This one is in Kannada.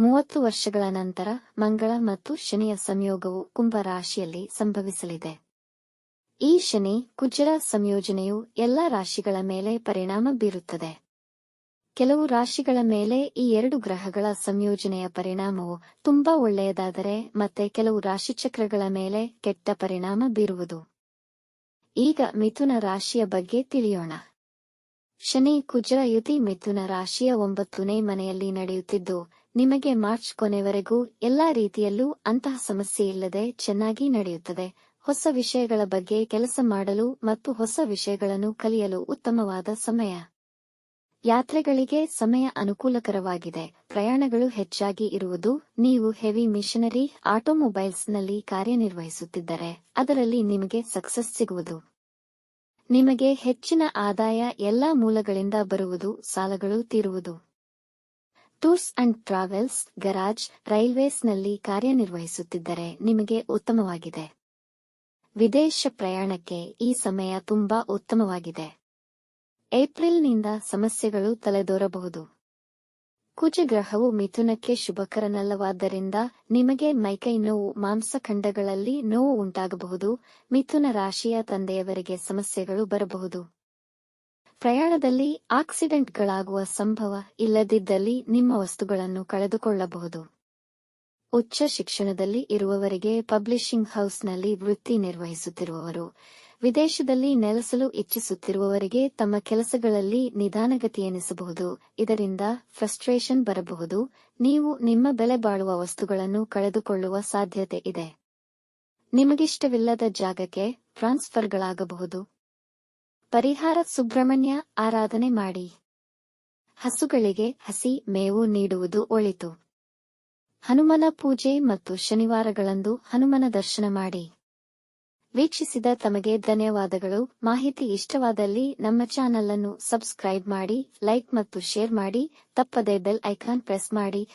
ಮೂವತ್ತು ವರ್ಷಗಳ ನಂತರ ಮಂಗಳ ಮತ್ತು ಶನಿಯ ಸಂಯೋಗವು ಕುಂಭ ರಾಶಿಯಲ್ಲಿ ಸಂಭವಿಸಲಿದೆ. ಈ ಶನಿ ಕುಜರ ಸಂಯೋಜನೆಯು ಎಲ್ಲ ರಾಶಿಗಳ ಮೇಲೆ ಪರಿಣಾಮ ಬೀರುತ್ತದೆ. ಕೆಲವು ರಾಶಿಗಳ ಮೇಲೆ ಈ ಎರಡು ಗ್ರಹಗಳ ಸಂಯೋಜನೆಯ ಪರಿಣಾಮವು ತುಂಬಾ ಒಳ್ಳೆಯದಾದರೆ ಮತ್ತೆ ಕೆಲವು ರಾಶಿಚಕ್ರಗಳ ಮೇಲೆ ಕೆಟ್ಟ ಪರಿಣಾಮ ಬೀರುವುದು. ಈಗ ಮಿಥುನ ರಾಶಿಯ ಬಗ್ಗೆ ತಿಳಿಯೋಣ. ಶನಿ ಕುಜರ ಯುತಿ ಮಿಥುನ ರಾಶಿಯ ಒಂಬತ್ತನೇ ಮನೆಯಲ್ಲಿ ನಡೆಯುತ್ತಿದ್ದು ನಿಮಗೆ ಮಾರ್ಚ್ ಕೊನೆವರೆಗೂ ಎಲ್ಲಾ ರೀತಿಯಲ್ಲೂ ಅಂತಹ ಸಮಸ್ಯೆ ಇಲ್ಲದೆ ಚೆನ್ನಾಗಿ ನಡೆಯುತ್ತದೆ. ಹೊಸ ವಿಷಯಗಳ ಬಗ್ಗೆ ಕೆಲಸ ಮಾಡಲು ಮತ್ತು ಹೊಸ ವಿಷಯಗಳನ್ನು ಕಲಿಯಲು ಉತ್ತಮವಾದ ಸಮಯ. ಯಾತ್ರೆಗಳಿಗೆ ಸಮಯ ಅನುಕೂಲಕರವಾಗಿದೆ. ಪ್ರಯಾಣಗಳು ಹೆಚ್ಚಾಗಿ ಇರುವುದು ನೀವು ಹೆವಿ ಮಿಷನರಿ ಆಟೋಮೊಬೈಲ್ಸ್ನಲ್ಲಿ ಕಾರ್ಯನಿರ್ವಹಿಸುತ್ತಿದ್ದರೆ ಅದರಲ್ಲಿ ನಿಮಗೆ ಸಕ್ಸಸ್ ಸಿಗುವುದು. ನಿಮಗೆ ಹೆಚ್ಚಿನ ಆದಾಯ ಎಲ್ಲಾ ಮೂಲಗಳಿಂದ ಬರುವುದು, ಸಾಲಗಳು ತೀರುವುದು. ಟೂರ್ಸ್ ಅಂಡ್ ಟ್ರಾವೆಲ್ಸ್ ಗರಾಜ್ ರೈಲ್ವೇಸ್ನಲ್ಲಿ ಕಾರ್ಯನಿರ್ವಹಿಸುತ್ತಿದ್ದರೆ ನಿಮಗೆ ಉತ್ತಮವಾಗಿದೆ. ವಿದೇಶ ಪ್ರಯಾಣಕ್ಕೆ ಈ ಸಮಯ ತುಂಬಾ ಉತ್ತಮವಾಗಿದೆ. ಏಪ್ರಿಲ್ನಿಂದ ಸಮಸ್ಯೆಗಳು ತಲೆದೋರಬಹುದು. ಕುಜಗ್ರಹವು ಮಿಥುನಕ್ಕೆ ಶುಭಕರನಲ್ಲವಾದ್ದರಿಂದ ನಿಮಗೆ ಮೈಕೈ ನೋವು, ಮಾಂಸಖಂಡಗಳಲ್ಲಿ ನೋವು ಉಂಟಾಗಬಹುದು, ಮಿಥುನ ರಾಶಿಯ ತಂದೆಯವರಿಗೆ ಸಮಸ್ಯೆಗಳು ಬರಬಹುದು. ಪ್ರಯಾಣದಲ್ಲಿ ಆಕ್ಸಿಡೆಂಟ್ಗಳಾಗುವ ಸಂಭವ ಇಲ್ಲದಿದ್ದಲ್ಲಿ ನಿಮ್ಮ ವಸ್ತುಗಳನ್ನು ಕಳೆದುಕೊಳ್ಳಬಹುದು. ಉಚ್ಚ ಶಿಕ್ಷಣದಲ್ಲಿ ಇರುವವರಿಗೆ ಪಬ್ಲಿಷಿಂಗ್ ಹೌಸ್ನಲ್ಲಿ ವೃತ್ತಿ ನಿರ್ವಹಿಸುತ್ತಿರುವವರು, ವಿದೇಶದಲ್ಲಿ ನೆಲೆಸಲು ಇಚ್ಛಿಸುತ್ತಿರುವವರಿಗೆ ತಮ್ಮ ಕೆಲಸಗಳಲ್ಲಿ ನಿಧಾನಗತಿ ಎನಿಸಬಹುದು ಇದರಿಂದ ಫ್ರಸ್ಟ್ರೇಷನ್ ಬರಬಹುದು. ನೀವು ನಿಮ್ಮ ಬೆಲೆ ಬಾಳುವ ವಸ್ತುಗಳನ್ನು ಕಳೆದುಕೊಳ್ಳುವ ಸಾಧ್ಯತೆ ಇದೆ. ನಿಮಗಿಷ್ಟವಿಲ್ಲದ ಜಾಗಕ್ಕೆ ಟ್ರಾನ್ಸ್ಫರ್ಗಳಾಗಬಹುದು. ಪರಿಹಾರ ಸುಬ್ರಹ್ಮಣ್ಯ ಆರಾಧನೆ ಮಾಡಿ. ಹಸುಗಳಿಗೆ ಹಸಿ ಮೇವು ನೀಡುವುದು ಒಳಿತು. ಹನುಮನ ಪೂಜೆ ಮತ್ತು ಶನಿವಾರಗಳಂದು ಹನುಮನ ದರ್ಶನ ಮಾಡಿ. ವೀಕ್ಷಿಸಿದ ತಮಗೆ ಧನ್ಯವಾದಗಳು. ಮಾಹಿತಿ ಇಷ್ಟವಾದಲ್ಲಿ ನಮ್ಮ ಚಾನಲ್ ಅನ್ನು ಸಬ್ಸ್ಕ್ರೈಬ್ ಮಾಡಿ, ಲೈಕ್ ಮತ್ತು ಶೇರ್ ಮಾಡಿ. ತಪ್ಪದೆ ಬೆಲ್ ಐಕಾನ್ ಪ್ರೆಸ್ ಮಾಡಿ.